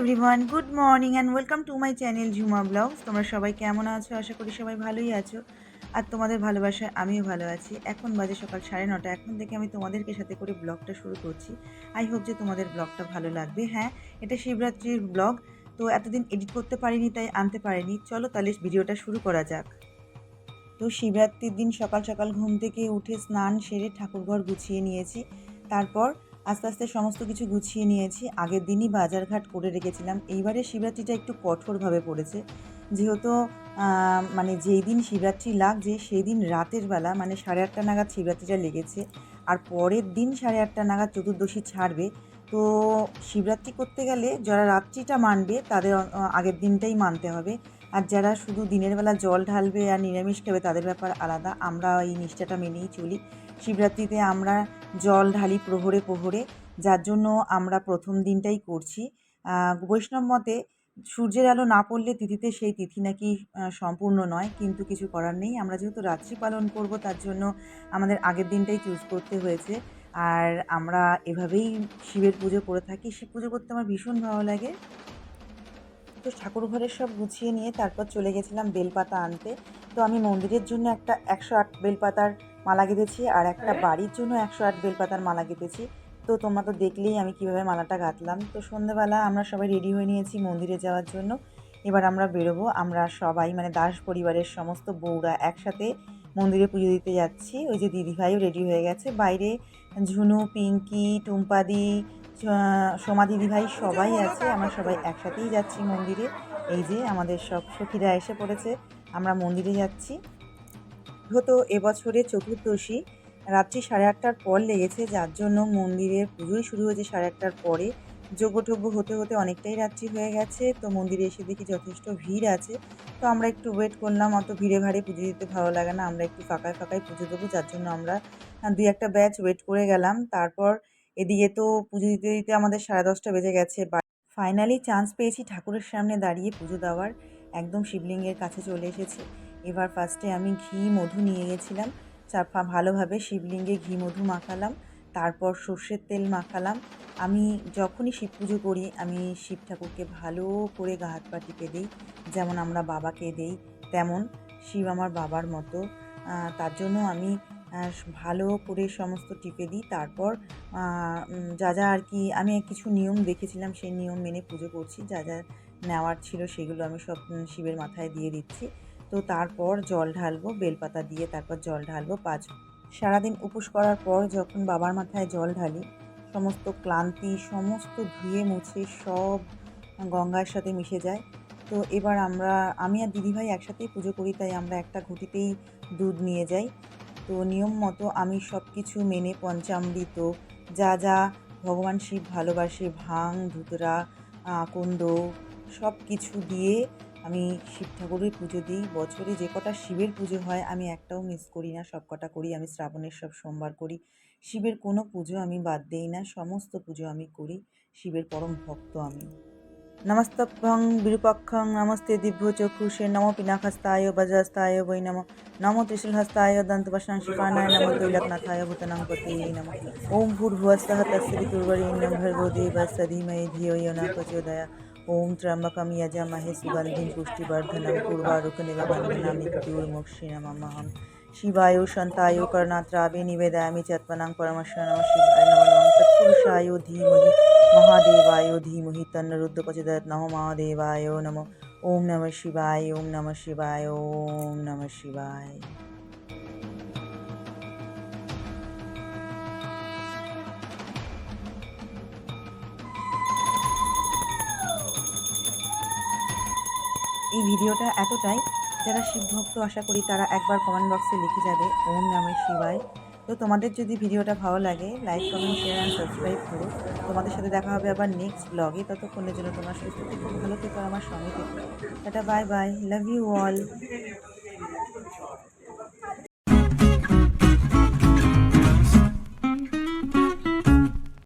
Everyone good morning and welcome to my channel Jhuma blogs তোমরা সবাই কেমন আছো? আশা করি সবাই ভালোই আছো। আর তোমাদের ভালোবাসায় আমিও ভালো আছি। এখন বাজে সকাল সাড়ে নটা। এখন থেকে আমি তোমাদেরকে সাথে করে ব্লগটা শুরু করছি। আই হোপ যে তোমাদের ব্লগটা ভালো লাগবে। হ্যাঁ এটা শিবরাত্রির ব্লগ। তো এতদিন এডিট করতে পারিনি, তাই আনতে পারিনি। চলো তাহলে ভিডিওটা শুরু করা যাক। তো শিবরাত্রির দিন সকাল সকাল ঘুম থেকে উঠে স্নান সেরে ঠাকুরঘর গুছিয়ে নিয়েছি। তারপর আস্তে আস্তে সমস্ত কিছু গুছিয়ে নিয়েছি। আগের দিনই বাজারঘাট করে রেখেছিলাম। এইবারে শিবরাত্রিটা একটু কঠোরভাবে পড়েছে। যেহেতু মানে যেই দিন শিবরাত্রি লাগছে, সেই দিন রাতের বেলা মানে সাড়ে আটটা নাগাদ শিবরাত্রিটা লেগেছে। আর পরের দিন সাড়ে আটটা নাগাদ চতুর্দশী ছাড়বে। তো শিবরাত্রি করতে গেলে যারা রাত্রিটা মানবে, তাদের আগের দিনটাই মানতে হবে। আর যারা শুধু দিনের বেলা জল ঢালবে আর নিরামিষ খাবে, তাদের ব্যাপার আলাদা। আমরা এই নিষ্ঠাটা মেনেই চলি। শিবরাত্রিতে আমরা জল ঢালি প্রহরে প্রহরে, যার জন্য আমরা প্রথম দিনটাই করছি। বৈষ্ণব মতে সূর্যের আলো না পড়লে তিথিতে সেই তিথি নাকি সম্পূর্ণ নয়, কিন্তু কিছু করার নেই। আমরা যেহেতু রাত্রি পালন করব, তার জন্য আমাদের আগের দিনটাই চুজ করতে হয়েছে। আর আমরা এভাবেই শিবের পুজো করে থাকি। শিব পুজো করতে আমার ভীষণ ভালো লাগে। তো ঠাকুর ঘরের সব গুছিয়ে নিয়ে তারপর চলে গেছিলাম বেলপাতা আনতে। তো আমি মন্দিরের জন্য একটা একশো আট বেলপাতার মালা গেঁথেছি আর একটা বাড়ির জন্য একশো আট বেলপাতার মালা গেঁথেছি। তো তোমরা তো দেখলেই আমি কীভাবে মালাটা গাঁথলাম। তো সন্ধ্যেবেলা আমরা সবাই রেডি হয়ে নিয়েছি মন্দিরে যাওয়ার জন্য। এবার আমরা বেরোবো। আমরা সবাই মানে দাস পরিবারের সমস্ত বউরা একসাথে মন্দিরে পুজো দিতে যাচ্ছি। ওই যে দিদিভাইও রেডি হয়ে গেছে। বাইরে ঝুনু পিঙ্কি টুম্পাদি সোমা দিদিভাই সবাই আছে, আমরা সবাই একসাথেই যাচ্ছি মন্দিরে। এই যে আমাদের সব সখীরা এসে পড়েছে, আমরা মন্দিরে যাচ্ছি। হতো এবছরে চতুর্দশী, রাত্রি সাড়ে আটটার পর লেগেছে, যার জন্য মন্দিরের পুজোই শুরু হয়েছে সাড়ে আটটার পরে। যজ্ঞটজ্ঞ হতে হতে অনেকটাই রাত্রি হয়ে গেছে, তো মন্দিরে এসে দেখি যথেষ্ট ভিড় আছে। তো আমরা একটু ওয়েট করলাম, অত ভিড়ে ভাড়ে পুজো দিতে ভালো লাগে না, আমরা একটু ফাঁকায় ফাঁকায় পুজো দেবো, যার জন্য আমরা দুই একটা ব্যাচ ওয়েট করে গেলাম। তারপর এদিকে তো পুজো দিতে দিতে আমাদের সাড়ে দশটা বেজে গেছে ফাইনালি চান্স পেয়েছি ঠাকুরের সামনে দাঁড়িয়ে পুজো দেওয়ার। একদম শিবলিঙ্গের কাছে চলে এসেছে। এবার ফার্স্টে আমি ঘি, মধু নিয়ে গেছিলাম। চাপা ভালোভাবে শিবলিঙ্গে ঘি, মধু মাখালাম, তারপর সর্ষের তেল মাখালাম। আমি যখনই শিব পুজো করি, আমি শিব ঠাকুরকে ভালো করে গা হাত পা টিপে দিই, যেমন আমরা বাবাকে দেই, তেমন শিব আমার বাবার মতো। তার জন্য আমি ভালো করে সমস্ত টিপে দিই। তারপর যা যা আর কি, আমি কিছু নিয়ম দেখেছিলাম, সেই নিয়ম মেনে পুজো করছি। যা যা নেওয়ার ছিল সেগুলো আমি সব শিবের মাথায় দিয়ে দিচ্ছি। তো তারপর জল ঢালবো, বেলপাতা দিয়ে তারপর জল ঢালবো। পাঁচ, সারাদিন উপোস করার পর যখন বাবার মাথায় জল ঢালি, সমস্ত ক্লান্তি, সমস্ত ধুয়ে মুছে সব গঙ্গার সাথে মিশে যায়। তো এবার আমরা, আমি আর দিদিভাই একসাথেই পুজো করি, তাই আমরা একটা ঘটিতেই দুধ নিয়ে যাই। তো নিয়ম মতো আমি সব কিছু মেনে পঞ্চামৃত। যা যা ভগবান শিব ভালোবাসে, ভাং, ধুতরা আকন্দ সব কিছু দিয়ে আমি শিব ঠাকুরের পুজো দিই। বছরে যে কটা শিবের পুজো হয়, আমি একটাও মিস করি না। সব কটা করি, আমি শ্রাবণের সব সোমবার করি। শিবের কোনো পুজো আমি বাদ দেই না। সমস্ত পুজো আমি করি। শিবের পরম ভক্ত আমি। নমস্তভ্যং বিরূপক্ষং নমস্তে দিব্য চক্ষুষে নম পিনাখস্তায় বজ্রস্তায় বৈ নম নম ত্রিশূলহস্তায় দন্তপশাং শিপানায় নম কৈলকনাথায় ভূতনাং পতে নম ওম ভূর্ভুয়স্তহ তস্তুর্বরেণ্যং ভর্গো দেবস্য ধীমহি ধিয়ো য় ন প্রচোদয়া ওম ত্র্যম্বকম যজামহে সুগন্ধিং পুষ্টিবর্ধনং পূর্বারুকনিব বন্ধনামি পিতুর্মোক্ষিণমহম শিবায় সন্তায় কর্ণাত্রাবে নিবেদয়ামি চৎপনাং পরমশ নম শিবায় নম তৎপুরুষায় ধীমহি মহাদেবায় ধীমহি তন্ন রুদ্রপচদত নমঃ মহাদেবায় নমঃ। ওম নমঃ শিবায়, ওম নমঃ শিবায়, ওম নমঃ এই ভিডিওটা এতটাই। যারা শিব ভক্ত আশা করি তারা একবার কমেন্ট বক্সে লিখে যাবে, ওম নমঃ শিবায়। তো তোমাদের যদি ভিডিওটা ভালো লাগে like comment share and subscribe করো। তোমাদের সাথে দেখা হবে আবার নেক্সট ব্লগে ততক্ষণের জন্য তোমার সুস্থ থেকে ভালো থেকো, আমার সঙ্গে থেকে। Tata bye bye love you all